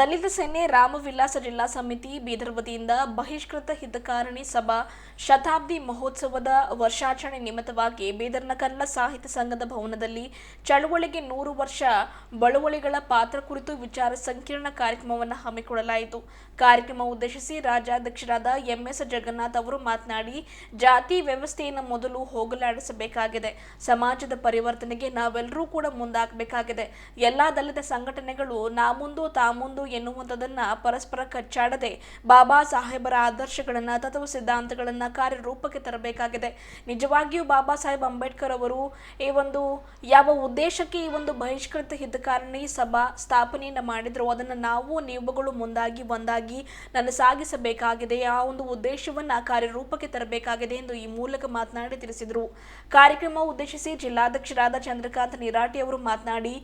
ದಲಿತ ಸೇನೆ ರಾಮವಿಲಾಸ ಜಿಲ್ಲಾ ಸಮಿತಿ ಬೀದರ್ ವತಿಯಿಂದ ಬಹಿಷ್ಕೃತ ಹಿತಕಾರಣಿ ಸಭಾ ಶತಾಬ್ದಿ ಮಹೋತ್ಸವದ ವರ್ಷಾಚರಣೆ ನಿಮಿತ್ತವಾಗಿ ಬೀದರ್ನ ಕನ್ನಡ ಸಾಹಿತ್ಯ ಸಂಘದ ಭವನದಲ್ಲಿ ಚಳುವಳಿಗೆ ನೂರು ವರ್ಷ ಬಳುವಳಿಗಳ ಪಾತ್ರ ಕುರಿತು ವಿಚಾರ ಸಂಕಿರಣ ಕಾರ್ಯಕ್ರಮವನ್ನು ಹಮ್ಮಿಕೊಳ್ಳಲಾಯಿತು. ಕಾರ್ಯಕ್ರಮ ಉದ್ದೇಶಿಸಿ ರಾಜ್ಯಾಧ್ಯಕ್ಷರಾದ ಎಂಎಸ್ ಜಗನ್ನಾಥ್ ಅವರು ಮಾತನಾಡಿ, ಜಾತಿ ವ್ಯವಸ್ಥೆಯನ್ನು ಮೊದಲು ಹೋಗಲಾಡಿಸಬೇಕಾಗಿದೆ. ಸಮಾಜದ ಪರಿವರ್ತನೆಗೆ ನಾವೆಲ್ಲರೂ ಕೂಡ ಮುಂದಾಗಬೇಕಾಗಿದೆ. ಎಲ್ಲಾ ದಲಿತ ಸಂಘಟನೆಗಳು ನಾ ಮುಂದು ತಾ ಮುಂದು ಎನ್ನುವಂಥದ್ದನ್ನ ಪರಸ್ಪರ ಕಚ್ಚಾಡದೆ ಬಾಬಾ ಸಾಹೇಬರ ಆದರ್ಶಗಳನ್ನ ತತ್ವ ಸಿದ್ಧಾಂತಗಳನ್ನ ಕಾರ್ಯರೂಪಕ್ಕೆ ತರಬೇಕಾಗಿದೆ. ನಿಜವಾಗಿಯೂ ಬಾಬಾ ಸಾಹೇಬ್ ಅಂಬೇಡ್ಕರ್ ಅವರು ಈ ಒಂದು ಯಾವ ಉದ್ದೇಶಕ್ಕೆ ಈ ಒಂದು ಬಹಿಷ್ಕೃತ ಹಿತಕಾರಣಿ ಸಭಾ ಸ್ಥಾಪನೆಯನ್ನ ಮಾಡಿದ್ರು, ಅದನ್ನ ನಾವು ನೀವುಗಳು ಮುಂದಾಗಿ ಒಂದಾಗಿ ನನ್ನ ಸಾಗಿಸಬೇಕಾಗಿದೆ, ಆ ಒಂದು ಉದ್ದೇಶವನ್ನ ಕಾರ್ಯರೂಪಕ್ಕೆ ತರಬೇಕಾಗಿದೆ ಎಂದು ಈ ಮೂಲಕ ಮಾತನಾಡಿ ತಿಳಿಸಿದರು. ಕಾರ್ಯಕ್ರಮ ಉದ್ದೇಶಿಸಿ ಜಿಲ್ಲಾಧ್ಯಕ್ಷರಾದ ಚಂದ್ರಕಾಂತ್ ನಿರಾಟಿ ಅವರು ಮಾತನಾಡಿ,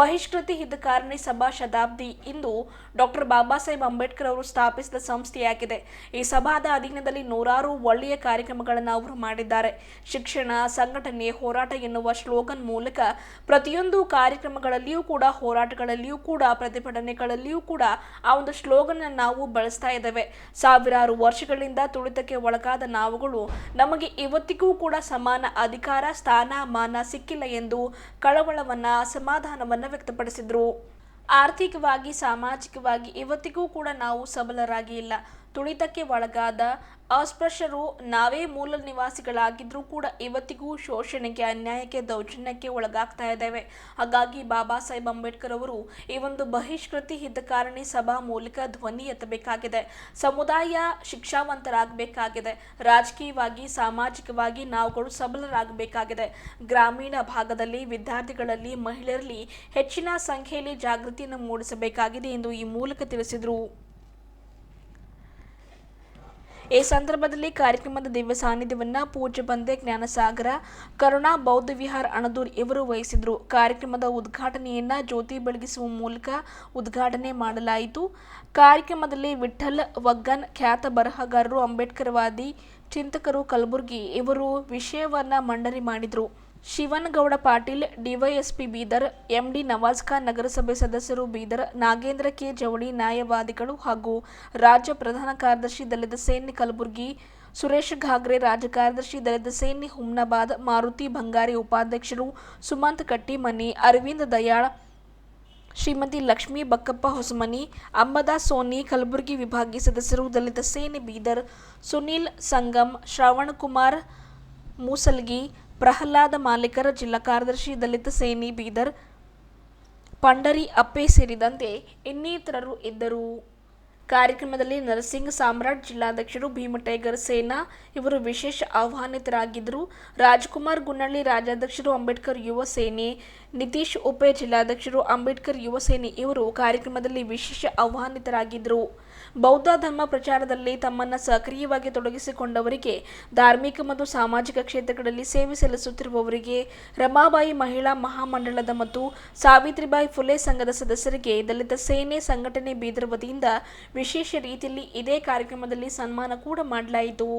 ಬಹಿಷ್ಕೃತಿ ಹಿತಕಾರಣಿ ಸಭಾ ಶತಾಬ್ದಿ ಇಂದು ಡಾಕ್ಟರ್ ಬಾಬಾ ಸಾಹೇಬ್ ಅಂಬೇಡ್ಕರ್ ಅವರು ಸ್ಥಾಪಿಸಿದ ಸಂಸ್ಥೆಯಾಗಿದೆ. ಈ ಸಭಾದ ಅಧೀನದಲ್ಲಿ ನೂರಾರು ಒಳ್ಳೆಯ ಕಾರ್ಯಕ್ರಮಗಳನ್ನು ಅವರು ಮಾಡಿದ್ದಾರೆ. ಶಿಕ್ಷಣ, ಸಂಘಟನೆ, ಹೋರಾಟ ಎನ್ನುವ ಶ್ಲೋಗನ್ ಮೂಲಕ ಪ್ರತಿಯೊಂದು ಕಾರ್ಯಕ್ರಮಗಳಲ್ಲಿಯೂ ಕೂಡ, ಹೋರಾಟಗಳಲ್ಲಿಯೂ ಕೂಡ, ಪ್ರತಿಭಟನೆಗಳಲ್ಲಿಯೂ ಕೂಡ ಆ ಒಂದು ಸ್ಲೋಗನ್ ನಾವು ಬಳಸ್ತಾ ಇದ್ದೇವೆ. ಸಾವಿರಾರು ವರ್ಷಗಳಿಂದ ತುಳಿತಕ್ಕೆ ಒಳಗಾದ ನಾವುಗಳು ನಮಗೆ ಇವತ್ತಿಗೂ ಕೂಡ ಸಮಾನ ಅಧಿಕಾರ ಸ್ಥಾನ ಮಾನ ಸಿಕ್ಕಿಲ್ಲ ಎಂದು ಕಳವಳವನ್ನ ಅಸಮಾಧಾನವನ್ನ ವ್ಯಕ್ತಪಡಿಸಿದ್ರು. ಆರ್ಥಿಕವಾಗಿ ಸಾಮಾಜಿಕವಾಗಿ ಇವತ್ತಿಗೂ ಕೂಡ ನಾವು ಸಬಲರಾಗಿ ಇಲ್ಲ ತುಳಿತಕ್ಕೆ ಒಳಗಾದ ಅಸ್ಪೃಶ್ಯರು ನಾವೇ ಮೂಲ ನಿವಾಸಿಗಳಾಗಿದ್ರೂ ಕೂಡ ಇವತ್ತಿಗೂ ಶೋಷಣೆಗೆ, ಅನ್ಯಾಯಕ್ಕೆ, ದೌರ್ಜನ್ಯಕ್ಕೆ ಒಳಗಾಗ್ತಾ ಇದ್ದೇವೆ. ಹಾಗಾಗಿ ಬಾಬಾ ಸಾಹೇಬ್ ಅಂಬೇಡ್ಕರ್ ಅವರು ಈ ಒಂದು ಬಹಿಷ್ಕೃತಿ ಹಿತಕಾರಣಿ ಸಭಾ ಮೂಲಕ ಧ್ವನಿ ಎತ್ತಬೇಕಾಗಿದೆ. ಸಮುದಾಯ ಶಿಕ್ಷಾವಂತರಾಗಬೇಕಾಗಿದೆ. ರಾಜಕೀಯವಾಗಿ, ಸಾಮಾಜಿಕವಾಗಿ ನಾವುಗಳು ಸಬಲರಾಗಬೇಕಾಗಿದೆ. ಗ್ರಾಮೀಣ ಭಾಗದಲ್ಲಿ ವಿದ್ಯಾರ್ಥಿಗಳಲ್ಲಿ, ಮಹಿಳೆಯರಲ್ಲಿ ಹೆಚ್ಚಿನ ಸಂಖ್ಯೆಯಲ್ಲಿ ಜಾಗೃತಿಯನ್ನು ಮೂಡಿಸಬೇಕಾಗಿದೆ ಎಂದು ಈ ಮೂಲಕ ತಿಳಿಸಿದರು. ಈ ಸಂದರ್ಭದಲ್ಲಿ ಕಾರ್ಯಕ್ರಮದ ದಿವ್ಯ ಸಾನ್ನಿಧ್ಯವನ್ನು ಪೂಜ್ಯ ಬಂದೆ ಜ್ಞಾನಸಾಗರ, ಕರುಣಾ ಬೌದ್ಧ ವಿಹಾರ ಅಣದೂರ್ ಇವರು ವಹಿಸಿದರು. ಕಾರ್ಯಕ್ರಮದ ಉದ್ಘಾಟನೆಯನ್ನ ಜ್ಯೋತಿ ಬೆಳಗಿಸುವ ಮೂಲಕ ಉದ್ಘಾಟನೆ ಮಾಡಲಾಯಿತು. ಕಾರ್ಯಕ್ರಮದಲ್ಲಿ ವಿಠಲ್ ವಗ್ಗನ್, ಖ್ಯಾತ ಬರಹಗಾರರು, ಅಂಬೇಡ್ಕರ್ವಾದಿ ಚಿಂತಕರು, ಕಲಬುರ್ಗಿ ಇವರು ವಿಷಯವನ್ನು ಮಂಡನೆ ಮಾಡಿದರು. ಶಿವನಗೌಡ ಪಾಟೀಲ್, ಡಿವೈಎಸ್ಪಿ ಬೀದರ್, ಎಂಡಿ ನವಾಜ್ ಖಾನ್ ನಗರಸಭೆ ಸದಸ್ಯರು ಬೀದರ್, ನಾಗೇಂದ್ರ ಕೆ ಜವಳಿ ನ್ಯಾಯವಾದಿಗಳು ಹಾಗೂ ರಾಜ್ಯ ಪ್ರಧಾನ ಕಾರ್ಯದರ್ಶಿ ದಲಿತ ಸೇನೆ ಕಲಬುರಗಿ, ಸುರೇಶ್ ಘಾಗ್ರೆ ರಾಜ್ಯ ಕಾರ್ಯದರ್ಶಿ ದಲಿತ ಸೇನೆ ಹುಮ್ನಾಬಾದ್, ಮಾರುತಿ ಬಂಗಾರಿ ಉಪಾಧ್ಯಕ್ಷರು ಸುಮಂತ್ ಕಟ್ಟಿಮನಿ, ಅರವಿಂದ್ ದಯಾಳ್, ಶ್ರೀಮತಿ ಲಕ್ಷ್ಮೀ ಬಕ್ಕಪ್ಪ ಹೊಸಮನಿ, ಅಂಬದಾ ಸೋನಿ ಕಲಬುರಗಿ ವಿಭಾಗೀಯ ಸದಸ್ಯರು ದಲಿತ ಸೇನೆ ಬೀದರ್, ಸುನೀಲ್ ಸಂಗಮ್ ಶ್ರವಣ್ ಕುಮಾರ್ ಮೂಸಲ್ಗಿ ಪ್ರಹ್ಲಾದ ಮಾಲೀಕರ ಜಿಲ್ಲಾ ಕಾರ್ಯದರ್ಶಿ ದಲಿತ ಸೇನಿ ಬೀದರ್, ಪಂಡರಿ ಅಪ್ಪೆ ಸೇರಿದಂತೆ ಇನ್ನಿತರರು ಇದ್ದರು. ಕಾರ್ಯಕ್ರಮದಲ್ಲಿ ನರಸಿಂಗ್ ಸಾಮ್ರಾಟ್ ಜಿಲ್ಲಾಧ್ಯಕ್ಷರು ಭೀಮಟೈಗರ್ ಸೇನಾ ಇವರು ವಿಶೇಷ ಆಹ್ವಾನಿತರಾಗಿದ್ದರು. ರಾಜ್ಕುಮಾರ್ ಗುನ್ನಳ್ಳಿ ರಾಜ್ಯಾಧ್ಯಕ್ಷರು ಅಂಬೇಡ್ಕರ್ ಯುವ ಸೇನೆ, ನಿತೀಶ್ ಉಪೆ ಜಿಲ್ಲಾಧ್ಯಕ್ಷರು ಅಂಬೇಡ್ಕರ್ ಯುವ ಸೇನೆ ಇವರು ಕಾರ್ಯಕ್ರಮದಲ್ಲಿ ವಿಶೇಷ ಆಹ್ವಾನಿತರಾಗಿದ್ದರು. ಬೌದ್ಧ ಧರ್ಮ ಪ್ರಚಾರದಲ್ಲಿ ತಮ್ಮನ್ನ ಸಕ್ರಿಯವಾಗಿ ತೊಡಗಿಸಿಕೊಂಡವರಿಗೆ, ಧಾರ್ಮಿಕ ಮತ್ತು ಸಾಮಾಜಿಕ ಕ್ಷೇತ್ರಗಳಲ್ಲಿ ಸೇವೆ ಸಲ್ಲಿಸುತ್ತಿರುವವರಿಗೆ, ರಮಾಬಾಯಿ ಮಹಿಳಾ ಮಹಾಮಂಡಳದ ಮತ್ತು ಸಾವಿತ್ರಿಬಾಯಿ ಫುಲೆ ಸಂಘದ ಸದಸ್ಯರಿಗೆ ದಲಿತ ಸೇನೆ ಸಂಘಟನೆ ಬೀದರ್ ವತಿಯಿಂದ ವಿಶೇಷ ರೀತಿಯಲ್ಲಿ ಇದೇ ಕಾರ್ಯಕ್ರಮದಲ್ಲಿ ಸನ್ಮಾನ ಕೂಡ ಮಾಡಲಾಯಿತು.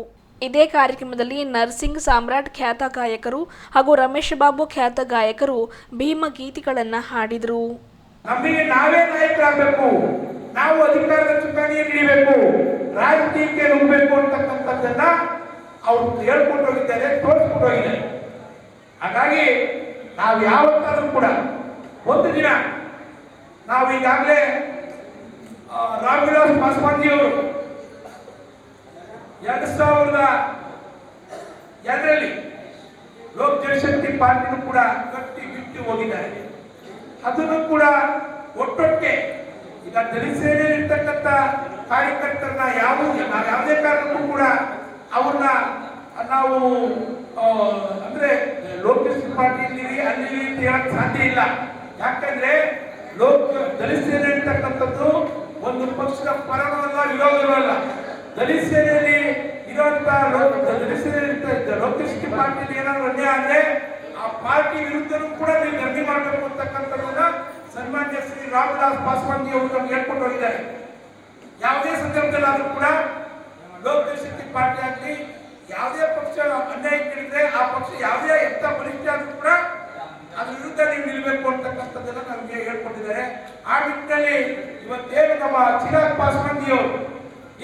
ಇದೇ ಕಾರ್ಯಕ್ರಮದಲ್ಲಿ ನರ್ಸಿಂಗ್ ಸಾಮ್ರಾಟ್ ಖ್ಯಾತ ಗಾಯಕರು ಹಾಗೂ ರಮೇಶ್ ಬಾಬು ಖ್ಯಾತ ಗಾಯಕರು ಭೀಮ ಗೀತೆಗಳನ್ನು ಹಾಡಿದರು. ನಮಗೆ ನಾವೇ ನಾಯಕರಾಗಬೇಕು. ನಾವು ಅಧಿಕಾರದ ಚುಕ್ಕಾಣಿಯನ್ನು ಹಿಡಿಬೇಕು ರಾಜಕೀಯಕ್ಕೆ ನುಗ್ಗಬೇಕು ಅಂತಕ್ಕಂಥದ್ದನ್ನ ಅವ್ರು ಹೇಳ್ಕೊಂಡು ಹೋಗಿದ್ದಾರೆ, ತೋರಿಸ್ಕೊಂಡು ಹೋಗಿದ್ದಾರೆ. ಹಾಗಾಗಿ ನಾವು ಯಾವತ್ತಾದ್ರೂ ಕೂಡ ಒಂದು ದಿನ ನಾವು ಈಗಾಗಲೇ ರಾಮವಿಲಾಸ್ ಪಾಸ್ವಾನ್ಜಿ ಅವರು ಎರಡು ಸಾವಿರದ ಎರಡರಲ್ಲಿ ಲೋಕ್ ಜನಶಕ್ತಿ ಪಾರ್ಟಿನೂ ಕೂಡ ಕಟ್ಟಿ ಬಿಟ್ಟು ಹೋಗಿದ್ದಾರೆ. ಅದನ್ನು ಕೂಡ ಒಟ್ಟೊಟ್ಟೆ ಈಗ ದಲಿತ ಸೇನೆಯಲ್ಲಿ ಇರ್ತಕ್ಕಂಥ ಕಾರ್ಯಕರ್ತರನ್ನ ಯಾವ ಯಾವುದೇ ಕಾರಣಕ್ಕೂ ಕೂಡ ಅವ್ರನ್ನ ನಾವು ಅಂದ್ರೆ ಲೋಕೇಶ್ ಪಾರ್ಟಿಯಲ್ಲಿ ಅಲ್ಲಿ ಅಂತ ಹೇಳಕ್ ಸಾಧ್ಯ ಇಲ್ಲ. ಯಾಕಂದ್ರೆ ಲೋಕ ದಲಿತ ಸೇನೆ ಇರ್ತಕ್ಕಂಥದ್ದು ಒಂದು ಪಕ್ಷದ ಪರನೂ ಅಲ್ಲ ಅಲ್ಲ. ದಲಿತ ಸೇನೆಯಲ್ಲಿ ಇರುವಂತ ದಲಿತ ಲೋಕೇಶ್ ಪಾರ್ಟಿಯಲ್ಲಿ ಏನಾದ್ರು ಅನ್ಯಾಯ ಅಂದ್ರೆ ಆ ಪಾರ್ಟಿ ವಿರುದ್ಧನೂ ಕೂಡ ನೀವು ಧರಣಿ ಮಾಡಬೇಕು ಅಂತಕ್ಕಂಥದ್ದನ್ನ ಸನ್ಮಾನ್ಯ ಶ್ರೀ ರಾಮದಾಸ್ ಪಾಸ್ವಾನ್ಜಿ ಅವರು ನಮ್ಗೆ ಹೇಳ್ಕೊಂಡು ಹೋಗಿದ್ದಾರೆ. ಯಾವುದೇ ಸಂದರ್ಭದಲ್ಲಾದ್ರೂ ಕೂಡ ಲೋಕ ಶಕ್ತಿ ಪಾರ್ಟಿ ಆಗಲಿ, ಯಾವುದೇ ಪಕ್ಷ ಅನ್ಯಾಯ ಕೇಳಿದ್ರೆ ಆ ಪಕ್ಷ ಯಾವುದೇ ಎಂತ ಬಲಿಷ್ಠ ಆದ್ರೂ ಕೂಡ ಅದ್ರ ವಿರುದ್ಧ ನೀವು ನಿಲ್ಬೇಕು ಅಂತಕ್ಕಂಥದ್ದೆಲ್ಲ ನಮಗೆ ಹೇಳ್ಕೊಟ್ಟಿದ್ದಾರೆ. ಆ ನಿಟ್ಟಿನಲ್ಲಿ ಇವತ್ತೇನು ನಮ್ಮ ಚಿರಾಗ್ ಪಾಸ್ವಾನ್ಜಿಯವರು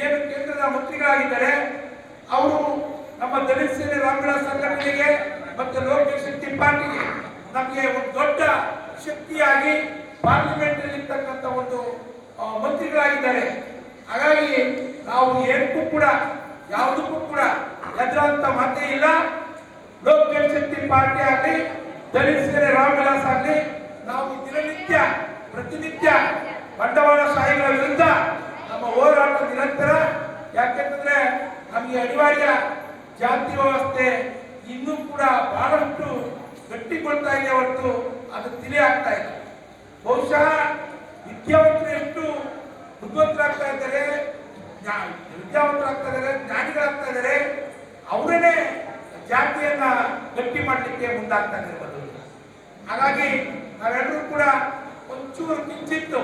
ಏನು ಕೇಂದ್ರದ ಮಂತ್ರಿಗಳಾಗಿದ್ದಾರೆ, ಅವರು ನಮ್ಮ ದಲಿತ ಸೇನೆ ರಾಮವಿಲಾಸ್ ಸಂಘಟನೆಗೆ ಮತ್ತು ಲೋಕ ಶಕ್ತಿ ಪಾರ್ಟಿಗೆ ನಮಗೆ ಒಂದು ದೊಡ್ಡ ಶಕ್ತಿಯಾಗಿ ಪಾರ್ಲಿಮೆಂಟ್ ಇರ್ತಕ್ಕಂಥ ಒಂದು ಮಂತ್ರಿಗಳಾಗಿದ್ದಾರೆ. ಹಾಗಾಗಿ ನಾವು ಏನಕ್ಕೂ ಕೂಡ, ಯಾವುದಕ್ಕೂ ಕೂಡ ಎದುರಂತ ಮಾತೇ ಇಲ್ಲ. ಲೋಕ ಜನಶಕ್ತಿ ಪಾರ್ಟಿ ಆಗಲಿ, ದಲಿತ ಸೇನೆ ರಾಮವಿಲಾಸ್ ಆಗಲಿ, ನಾವು ದಿನನಿತ್ಯ, ಪ್ರತಿನಿತ್ಯ ಬಂಡವಾಳಶಾಹಿಗಳ ವಿರುದ್ಧ ನಮ್ಮ ಹೋರಾಟ ನಿರಂತರ. ಯಾಕೆಂತಂದ್ರೆ ನಮಗೆ ಅನಿವಾರ್ಯ ಜಾತಿ ವ್ಯವಸ್ಥೆ ಇನ್ನೂ ಕೂಡ ಬಹಳಷ್ಟು ಗಟ್ಟಿಗೊಳ್ತಾ ಇದೆ ಹೊರತು ಅದು ತಿಳಿ ಆಗ್ತಾ ಇದೆ ಬಹುಶಃ ವಿದ್ಯಾವಂತರು ಎಷ್ಟು ಬುದ್ಧಿವಂತರಾಗ್ತಾ ಇದ್ದಾರೆ ವಿದ್ಯಾವಂತರಾಗ್ತಾ ಇದ್ದಾರೆ, ಜ್ಞಾನಿಗಳಾಗ್ತಾ ಇದ್ದಾರೆ ಅವರನ್ನೇ ಜಾತಿಯನ್ನ ಗಟ್ಟಿ ಮಾಡಲಿಕ್ಕೆ ಮುಂದಾಗ್ತಾ ಇರ್ಬೋದು ಹಾಗಾಗಿ ನಾವೆಲ್ಲರೂ ಕೂಡ ಒಂಚೂರು ಕಿಂಚಿತ್ತು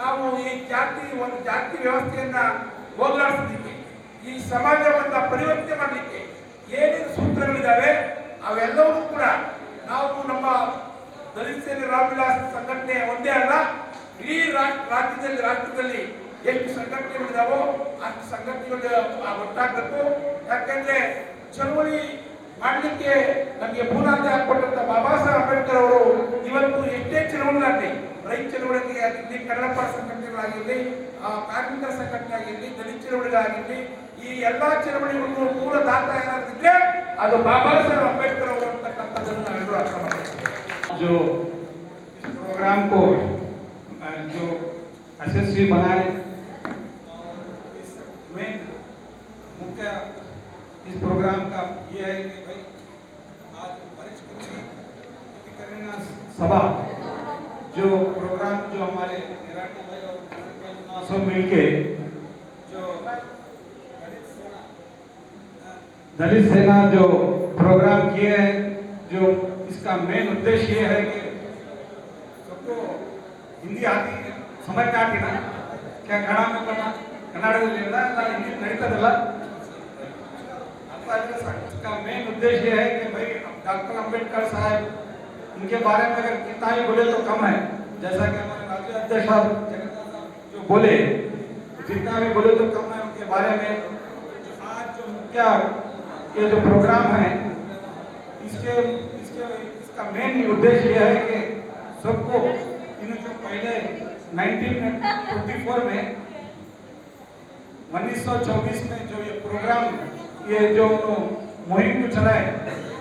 ನಾವು ಈ ಜಾತಿ, ಒಂದು ಜಾತಿ ವ್ಯವಸ್ಥೆಯನ್ನ ಹೋಗ್ಲಾಡಿಸಲಿಕ್ಕೆ, ಈ ಸಮಾಜವನ್ನ ಪರಿವರ್ತನೆ ಮಾಡಲಿಕ್ಕೆ ಏನೇನು ಸೂತ್ರಗಳಿದ್ದಾವೆ ಅವೆಲ್ಲವೂ ಕೂಡ ನಾವು ನಮ್ಮ ದಲಿತ ಸೇನೆ ರಾಮವಿಲಾಸ್ ಸಂಘಟನೆ ಒಂದೇ ಅಲ್ಲ ಇಡೀ ರಾಜ್ಯದಲ್ಲಿ ರಾಷ್ಟ್ರದಲ್ಲಿ ಎಷ್ಟು ಸಂಘಟನೆಗಳಿದಾವೋ ಅಷ್ಟು ಸಂಘಟನೆಗಳು ಒಟ್ಟಾಗಬೇಕು ಯಾಕಂದ್ರೆ ಚಳವಳಿ ಮಾಡಲಿಕ್ಕೆ ನಮಗೆ ಬುನಾದಿ ಹಾಕೊಟ್ಟಂತ ಬಾಬಾ ಸಾಹೇಬ್ ಅಂಬೇಡ್ಕರ್ ಅವರು ಇವತ್ತು ಎಷ್ಟೇ ಚಳವಳಿಗಳಾಗಲಿ ರೈತ ಚಳವಳಿಗೆ ಆಗಿರಲಿ ಕನ್ನಡ ಪರ ಸಂಘಟನೆಗಳಾಗಿರಲಿ ಆ, ಕಾರ್ಮಿಕರ ಸಂಘಟನೆ ಆಗಿರಲಿ ದಲಿತ ಚಳವಳಿಗಳಾಗಿರಲಿ ಈ ಎಲ್ಲಾ ಚಳವಳಿಗಳಿಗೂ ಮೂಲ ದಾತ ಏನಾಗಿದ್ರೆ ಅದು ಬಾಬಾ ಸಾಹೇಬ್ ಅಂಬೇಡ್ಕರ್ ಅವರು जो इस प्रोग्राम को जो यशस्वी बनाए। मेन मुख्य इस प्रोग्राम का ये है कि भाई, आज वरिष्ठ सभा, जो प्रोग्राम जो हमारे निराटी भाई और सब मिलके, जो दलित सेना जो प्रोग्राम किए हैं जो इसका मेन उद्देश्य ये है कि सबको ಹಿಂದಿ ಆಗಿ ಸಮಕ್ಕೆ ಹಾಕಿನ ಕನ್ನಡ ಕನ್ನಡ ಕನ್ನಡದಲ್ಲಿ ಇಲ್ಲ ಹಿಂದಿ इसका मेन उद्देश्य है कि भाई डॉक्टर अंबेडकर साहब, उनके बारे में अगर कितना ही बोले तो कम है। जैसा कि हमारे राज्य अध्यक्ष साहब जो बोले, जितना भी बोले तो कम है उनके बारे में। आज जो मुख्य, ये जो प्रोग्राम है इसके इसके, इसका मेन उद्देश्य यह है कि सबको इन जो पहले 1924 में 1924 में जो ये प्रोग्राम ये जो मुहिम को चलाए,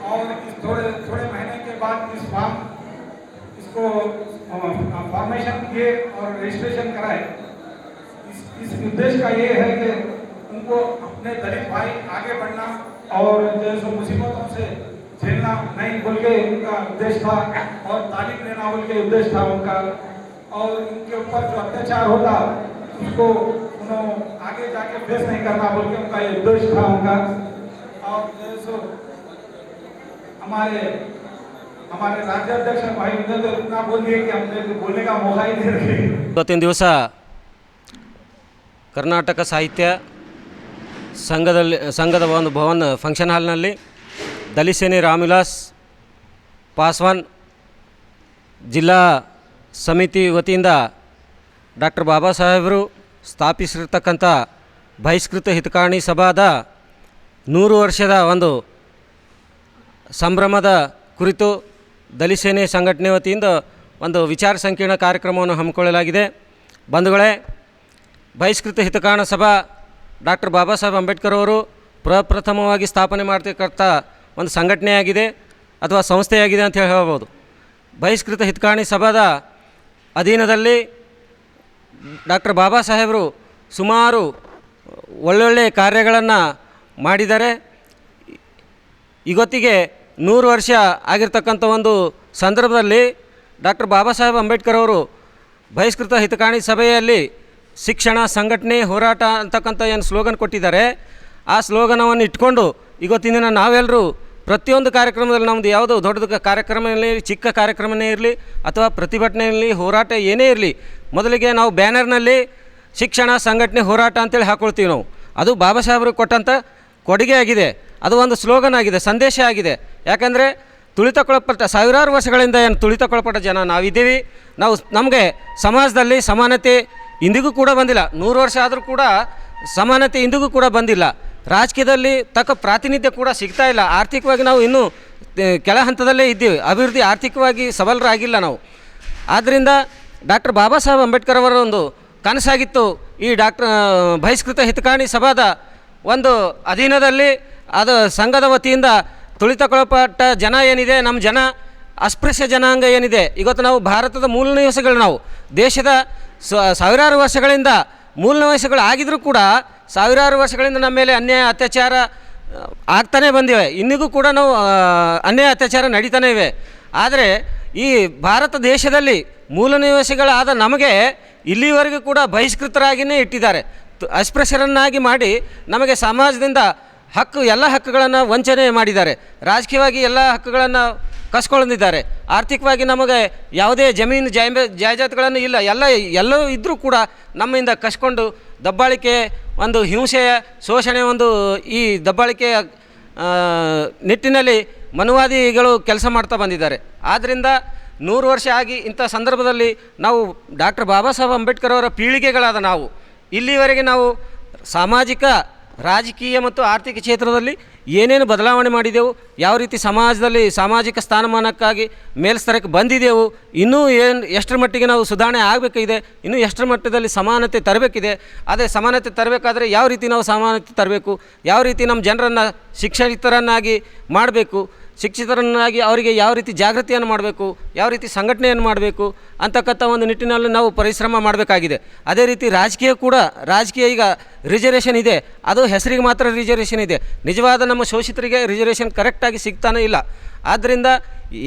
और इस थोड़े थोड़े महीने के बाद इस फॉर्म इसको फॉर्मेशन किए और रजिस्ट्रेशन कराए। इस इस उद्देश्य का ये है कि उनको अपने दलित भाई आगे बढ़ना और जैसे मुसीबतों से झेलना नहीं बोल के उनका उद्देश्य था और तालीम लेना बोल के उद्देश्य था उनका और इनके ऊपर जो अत्याचार होता उसको उन्होंने आगे जाके फेस नहीं करना बोल के उनका ये उद्देश्य था उनका और जैसे हमारे हमारे राज्याध्यक्ष भाई उन्होंने तो इतना बोल दिए कि हमने तो बोलने का मौका ही नहीं रखे ಇವತ್ತಿನ ದಿವಸ ಕರ್ನಾಟಕ ಸಾಹಿತ್ಯ ಸಂಘದಲ್ಲಿ ಸಂಘದ ಒಂದು ಭವನ ಫಂಕ್ಷನ್ ಹಾಲ್ನಲ್ಲಿ ರಾಮಿಲಾಸ್ ರಾಮವಿಲಾಸ್ ಪಾಸ್ವಾನ್ ಜಿಲ್ಲಾ ಸಮಿತಿ ವತಿಯಿಂದ ಡಾಕ್ಟರ್ ಬಾಬಾ ಸಾಹೇಬರು ಸ್ಥಾಪಿಸಿರ್ತಕ್ಕಂಥ ಬಹಿಷ್ಕೃತ ಹಿತಕಾರಣಿ ಸಭಾದ ನೂರು ವರ್ಷದ ಒಂದು ಸಂಭ್ರಮದ ಕುರಿತು ದಲಿಸೇನೆ ಸಂಘಟನೆ ವತಿಯಿಂದ ಒಂದು ವಿಚಾರ ಸಂಕಿರಣ ಕಾರ್ಯಕ್ರಮವನ್ನು ಹಮ್ಮಿಕೊಳ್ಳಲಾಗಿದೆ. ಬಂಧುಗಳೇ, ಬಹಿಷ್ಕೃತ ಹಿತಕಾರಣ ಸಭಾ ಡಾಕ್ಟರ್ ಬಾಬಾ ಸಾಹೇಬ್ ಅಂಬೇಡ್ಕರ್ ಅವರು ಪ್ರಪ್ರಥಮವಾಗಿ ಸ್ಥಾಪನೆ ಮಾಡ್ತಕ್ಕಂಥ ಒಂದು ಸಂಘಟನೆಯಾಗಿದೆ ಅಥವಾ ಸಂಸ್ಥೆಯಾಗಿದೆ ಅಂತ ಹೇಳಿ ಹೇಳ್ಬೋದು. ಬಹಿಷ್ಕೃತ ಹಿತಕಾಣಿ ಸಭಾದ ಅಧೀನದಲ್ಲಿ ಡಾಕ್ಟರ್ ಬಾಬಾ ಸಾಹೇಬರು ಸುಮಾರು ಒಳ್ಳೊಳ್ಳೆ ಕಾರ್ಯಗಳನ್ನು ಮಾಡಿದ್ದಾರೆ. ಇವತ್ತಿಗೆ ನೂರು ವರ್ಷ ಆಗಿರ್ತಕ್ಕಂಥ ಒಂದು ಸಂದರ್ಭದಲ್ಲಿ ಡಾಕ್ಟರ್ ಬಾಬಾ ಸಾಹೇಬ್ ಅಂಬೇಡ್ಕರ್ ಅವರು ಬಹಿಷ್ಕೃತ ಹಿತಕಾಣಿ ಸಭೆಯಲ್ಲಿ ಶಿಕ್ಷಣ, ಸಂಘಟನೆ, ಹೋರಾಟ ಅಂತಕ್ಕಂಥ ಏನು ಸ್ಲೋಗನ್ ಕೊಟ್ಟಿದ್ದಾರೆ. ಆ ಸ್ಲೋಗನವನ್ನು ಇಟ್ಕೊಂಡು ಇವತ್ತಿನ ದಿನ ನಾವೆಲ್ಲರೂ ಪ್ರತಿಯೊಂದು ಕಾರ್ಯಕ್ರಮದಲ್ಲಿ ನಮ್ಮದು ಯಾವುದೋ ದೊಡ್ಡದು ಕಾರ್ಯಕ್ರಮನೇ ಇರಲಿ, ಚಿಕ್ಕ ಕಾರ್ಯಕ್ರಮನೇ ಇರಲಿ, ಅಥವಾ ಪ್ರತಿಭಟನೆ ಇರಲಿ, ಹೋರಾಟ ಏನೇ ಇರಲಿ, ಮೊದಲಿಗೆ ನಾವು ಬ್ಯಾನರ್ನಲ್ಲಿ ಶಿಕ್ಷಣ ಸಂಘಟನೆ ಹೋರಾಟ ಅಂತೇಳಿ ಹಾಕ್ಕೊಳ್ತೀವಿ ನಾವು. ಅದು ಬಾಬಾ ಸಾಹೇಬರು ಕೊಟ್ಟಂಥ ಕೊಡುಗೆ ಆಗಿದೆ. ಅದು ಒಂದು ಸ್ಲೋಗನ್ ಆಗಿದೆ, ಸಂದೇಶ ಆಗಿದೆ. ಯಾಕಂದರೆ ತುಳಿತಕ್ಕೊಳಪಟ್ಟ, ಸಾವಿರಾರು ವರ್ಷಗಳಿಂದ ಏನು ತುಳಿತಕ್ಕೊಳಪಟ್ಟ ಜನ ನಾವಿದ್ದೀವಿ. ನಾವು ನಮಗೆ ಸಮಾಜದಲ್ಲಿ ಸಮಾನತೆ ಇಂದಿಗೂ ಕೂಡ ಬಂದಿಲ್ಲ. ನೂರು ವರ್ಷ ಆದರೂ ಕೂಡ ಸಮಾನತೆ ಇಂದಿಗೂ ಕೂಡ ಬಂದಿಲ್ಲ. ರಾಜಕೀಯದಲ್ಲಿ ತಕ್ಕ ಪ್ರಾತಿನಿಧ್ಯ ಕೂಡ ಸಿಗ್ತಾ ಇಲ್ಲ. ಆರ್ಥಿಕವಾಗಿ ನಾವು ಇನ್ನೂ ಕೆಳ ಹಂತದಲ್ಲೇ ಇದ್ದೀವಿ. ಅಭಿವೃದ್ಧಿ ಆರ್ಥಿಕವಾಗಿ ಸಬಲರಾಗಿಲ್ಲ ನಾವು. ಆದ್ದರಿಂದ ಡಾಕ್ಟರ್ ಬಾಬಾ ಸಾಹೇಬ್ ಅಂಬೇಡ್ಕರ್ ಅವರ ಒಂದು ಕನಸಾಗಿತ್ತು. ಈ ಡಾಕ್ಟರ್ ಬಹಿಷ್ಕೃತ ಹಿತಕಾಣಿ ಸಭಾದ ಒಂದು ಅಧೀನದಲ್ಲಿ ಅದು ಸಂಘದ ವತಿಯಿಂದ ತುಳಿತಕ್ಕೊಳಪಟ್ಟ ಜನ ಏನಿದೆ ನಮ್ಮ ಜನ ಅಸ್ಪೃಶ್ಯ ಜನಾಂಗ ಏನಿದೆ, ಇವತ್ತು ನಾವು ಭಾರತದ ಮೂಲ ನಿವಾಸಗಳು ನಾವು. ದೇಶದ ಸಾವಿರಾರು ವರ್ಷಗಳಿಂದ ಮೂಲ ನಿವಾಸಿಗಳು ಆಗಿದ್ರೂ ಕೂಡ ಸಾವಿರಾರು ವರ್ಷಗಳಿಂದ ನಮ್ಮ ಮೇಲೆ ಅನ್ಯಾಯ, ಅತ್ಯಾಚಾರ ಆಗ್ತಾನೆ ಬಂದಿವೆ. ಇನ್ನಿಗೂ ಕೂಡ ನಾವು ಅನ್ಯಾಯ, ಅತ್ಯಾಚಾರ ನಡೀತಾನೆ ಇವೆ. ಆದರೆ ಈ ಭಾರತ ದೇಶದಲ್ಲಿ ಮೂಲ ನಿವಾಸಿಗಳಾದ ನಮಗೆ ಇಲ್ಲಿವರೆಗೂ ಕೂಡ ಬಹಿಷ್ಕೃತರಾಗಿಯೇ ಇಟ್ಟಿದ್ದಾರೆ. ಅಸ್ಪೃಶ್ಯರನ್ನಾಗಿ ಮಾಡಿ ನಮಗೆ ಸಮಾಜದಿಂದ ಹಕ್ಕು, ಎಲ್ಲ ಹಕ್ಕುಗಳನ್ನು ವಂಚನೆ ಮಾಡಿದ್ದಾರೆ. ರಾಜಕೀಯವಾಗಿ ಎಲ್ಲ ಹಕ್ಕುಗಳನ್ನು ಕಸ್ಕೊಂಡಿದ್ದಾರೆ ಆರ್ಥಿಕವಾಗಿ ನಮಗೆ ಯಾವುದೇ ಜಮೀನು ಜಾಯ, ಜಾಯಜಾತುಗಳನ್ನು ಇಲ್ಲ. ಎಲ್ಲ ಎಲ್ಲವೂ ಇದ್ದರೂ ಕೂಡ ನಮ್ಮಿಂದ ಕಸ್ಕೊಂಡು ದಬ್ಬಾಳಿಕೆ ಒಂದು ಹಿಂಸೆಯ ಶೋಷಣೆ ಒಂದು ಈ ದಬ್ಬಾಳಿಕೆಯ ನಿಟ್ಟಿನಲ್ಲಿ ಮನುವಾದಿಗಳು ಕೆಲಸ ಮಾಡ್ತಾ ಬಂದಿದ್ದಾರೆ. ಆದ್ದರಿಂದ ನೂರು ವರ್ಷ ಆಗಿ ಇಂಥ ಸಂದರ್ಭದಲ್ಲಿ ನಾವು ಡಾಕ್ಟರ್ ಬಾಬಾ ಸಾಹೇಬ್ ಅಂಬೇಡ್ಕರ್ ಅವರ ಪೀಳಿಗೆಗಳಾದ ನಾವು, ಇಲ್ಲಿವರೆಗೆ ನಾವು ಸಾಮಾಜಿಕ ರಾಜಕೀಯ ಮತ್ತು ಆರ್ಥಿಕ ಕ್ಷೇತ್ರದಲ್ಲಿ ಏನೇನು ಬದಲಾವಣೆ ಮಾಡಿದೆವು, ಯಾವ ರೀತಿ ಸಮಾಜದಲ್ಲಿ ಸಾಮಾಜಿಕ ಸ್ಥಾನಮಾನಕ್ಕಾಗಿ ಮೇಲ್ಸ್ತರಕ್ಕೆ ಬಂದಿದೆವು, ಇನ್ನೂ ಏನು ಎಷ್ಟರ ಮಟ್ಟಿಗೆ ನಾವು ಸುಧಾರಣೆ ಆಗಬೇಕಿದೆ ಇನ್ನೂ ಎಷ್ಟರ ಮಟ್ಟದಲ್ಲಿ ಸಮಾನತೆ ತರಬೇಕಿದೆ, ಅದೇ ಸಮಾನತೆ ತರಬೇಕಾದ್ರೆ ಯಾವ ರೀತಿ ನಾವು ಸಮಾನತೆ ತರಬೇಕು, ಯಾವ ರೀತಿ ನಮ್ಮ ಜನರನ್ನು ಶಿಕ್ಷಿತರನ್ನಾಗಿ ಮಾಡಬೇಕು ಶಿಕ್ಷಿತರನ್ನಾಗಿ ಅವರಿಗೆ ಯಾವ ರೀತಿ ಜಾಗೃತಿಯನ್ನು ಮಾಡಬೇಕು, ಯಾವ ರೀತಿ ಸಂಘಟನೆಯನ್ನು ಮಾಡಬೇಕು ಅಂತಕ್ಕಂಥ ಒಂದು ನಿಟ್ಟಿನಲ್ಲಿ ನಾವು ಪರಿಶ್ರಮ ಮಾಡಬೇಕಾಗಿದೆ. ಅದೇ ರೀತಿ ರಾಜಕೀಯ ಕೂಡ, ರಾಜಕೀಯ ಈಗ ರಿಸರ್ವೇಷನ್ ಇದೆ. ಅದು ಹೆಸರಿಗೆ ಮಾತ್ರ ರಿಸರ್ವೇಷನ್ ಇದೆ. ನಿಜವಾದ ನಮ್ಮ ಶೋಷಿತರಿಗೆ ರಿಸರ್ವೇಷನ್ ಕರೆಕ್ಟಾಗಿ ಸಿಗ್ತಾನೇ ಇಲ್ಲ. ಆದ್ದರಿಂದ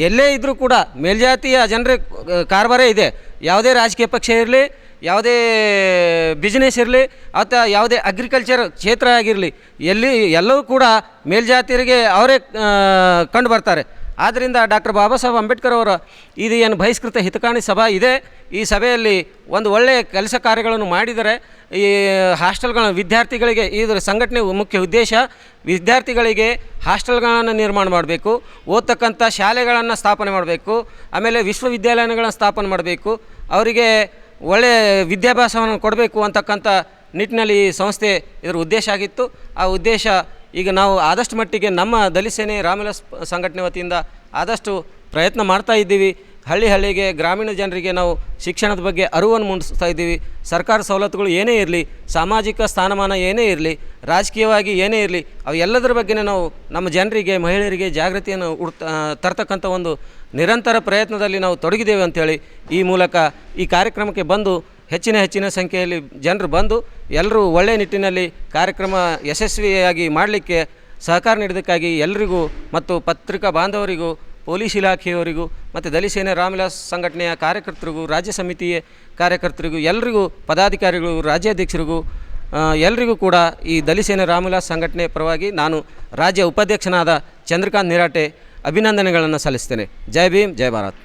ಎಲ್ಲೇ ಇದ್ದರೂ ಕೂಡ ಮೇಲ್ಜಾತಿಯ ಜನರ ಕಾರ್ಬಾರೇ ಇದೆ. ಯಾವುದೇ ರಾಜಕೀಯ ಪಕ್ಷ ಇರಲಿ ಯಾವುದೇ ಬಿಸ್ನೆಸ್ ಇರಲಿ ಅಥವಾ ಯಾವುದೇ ಅಗ್ರಿಕಲ್ಚರ್ ಕ್ಷೇತ್ರ ಆಗಿರಲಿ, ಎಲ್ಲಿ ಎಲ್ಲವೂ ಕೂಡ ಮೇಲ್ಜಾತಿಯರಿಗೆ ಅವರೇ ಕಂಡು ಬರ್ತಾರೆ. ಆದ್ದರಿಂದ ಡಾಕ್ಟರ್ ಬಾಬಾ ಸಾಹೇಬ್ ಅಂಬೇಡ್ಕರ್ ಅವರ ಇದು ಏನು ಬಹಿಷ್ಕೃತ ಹಿತಕಾಣಿ ಸಭಾ ಇದೆ. ಈ ಸಭೆಯಲ್ಲಿ ಒಂದು ಒಳ್ಳೆಯ ಕೆಲಸ ಕಾರ್ಯಗಳನ್ನು ಮಾಡಿದರೆ ಈ ಹಾಸ್ಟೆಲ್ಗಳ ವಿದ್ಯಾರ್ಥಿಗಳಿಗೆ ಇದರ ಸಂಘಟನೆ ಮುಖ್ಯ ಉದ್ದೇಶ, ವಿದ್ಯಾರ್ಥಿಗಳಿಗೆ ಹಾಸ್ಟೆಲ್ಗಳನ್ನು ನಿರ್ಮಾಣ ಮಾಡಬೇಕು, ಓದ್ತಕ್ಕಂಥ ಶಾಲೆಗಳನ್ನು ಸ್ಥಾಪನೆ ಮಾಡಬೇಕು, ಆಮೇಲೆ ವಿಶ್ವವಿದ್ಯಾಲಯಗಳನ್ನು ಸ್ಥಾಪನೆ ಮಾಡಬೇಕು. ಅವರಿಗೆ ಒಳ್ಳೆಯ ವಿದ್ಯಾಭ್ಯಾಸವನ್ನು ಕೊಡಬೇಕು ಅಂತಕ್ಕಂಥ ನಿಟ್ಟಿನಲ್ಲಿ ಈ ಸಂಸ್ಥೆ ಇದರ ಉದ್ದೇಶ ಆಗಿತ್ತು. ಆ ಉದ್ದೇಶ ಈಗ ನಾವು ಆದಷ್ಟು ಮಟ್ಟಿಗೆ ನಮ್ಮ ದಲಿತ ಸೇನೆ ಸಂಘಟನೆ ವತಿಯಿಂದ ಆದಷ್ಟು ಪ್ರಯತ್ನ ಮಾಡ್ತಾ ಇದ್ದೀವಿ. ಹಳ್ಳಿ ಹಳ್ಳಿಗೆ ಗ್ರಾಮೀಣ ಜನರಿಗೆ ನಾವು ಶಿಕ್ಷಣದ ಬಗ್ಗೆ ಅರಿವನ್ನು ಮೂಡಿಸ್ತಾ ಇದ್ದೀವಿ. ಸರ್ಕಾರ ಸವಲತ್ತುಗಳು ಏನೇ ಇರಲಿ, ಸಾಮಾಜಿಕ ಸ್ಥಾನಮಾನ ಏನೇ ಇರಲಿ, ರಾಜಕೀಯವಾಗಿ ಏನೇ ಇರಲಿ, ಅವು ಎಲ್ಲದರ ಬಗ್ಗೆನೇ ನಾವು ನಮ್ಮ ಜನರಿಗೆ, ಮಹಿಳೆಯರಿಗೆ ಜಾಗೃತಿಯನ್ನು ಉಡ್ತ ತರ್ತಕ್ಕಂಥ ಒಂದು ನಿರಂತರ ಪ್ರಯತ್ನದಲ್ಲಿ ನಾವು ತೊಡಗಿದ್ದೇವೆ ಅಂಥೇಳಿ ಈ ಮೂಲಕ ಈ ಕಾರ್ಯಕ್ರಮಕ್ಕೆ ಬಂದು ಹೆಚ್ಚಿನ ಹೆಚ್ಚಿನ ಸಂಖ್ಯೆಯಲ್ಲಿ ಜನರು ಬಂದು ಎಲ್ಲರೂ ಒಳ್ಳೆಯ ನಿಟ್ಟಿನಲ್ಲಿ ಕಾರ್ಯಕ್ರಮ ಯಶಸ್ವಿಯಾಗಿ ಮಾಡಲಿಕ್ಕೆ ಸಹಕಾರ ನೀಡಿದ್ದಕ್ಕಾಗಿ ಎಲ್ಲರಿಗೂ ಮತ್ತು ಪತ್ರಿಕಾ ಬಾಂಧವರಿಗೂ ಪೊಲೀಸ್ ಇಲಾಖೆಯವರಿಗೂ ಮತ್ತು ದಲಿಸೇನೆ ರಾಮವಿಲಾಸ್ ಸಂಘಟನೆಯ ಕಾರ್ಯಕರ್ತರಿಗೂ, ರಾಜ್ಯ ಸಮಿತಿಯ ಕಾರ್ಯಕರ್ತರಿಗೂ ಎಲ್ಲರಿಗೂ ಪದಾಧಿಕಾರಿಗಳು ರಾಜ್ಯಾಧ್ಯಕ್ಷರಿಗೂ ಎಲ್ಲರಿಗೂ ಎಲ್ರಿಗೂ ಕೂಡ ಈ ದಲಿಸೇನೆ ರಾಮವಿಲಾಸ್ ಸಂಘಟನೆ ಪರವಾಗಿ ನಾನು ರಾಜ್ಯ ಉಪಾಧ್ಯಕ್ಷನಾದ ಚಂದ್ರಕಾಂತ್ ನಿರಾಟೆ ಅಭಿನಂದನೆಗಳನ್ನು ಸಲ್ಲಿಸ್ತೇನೆ. ಜೈ ಭೀಮ್, ಜೈ ಭಾರತ್.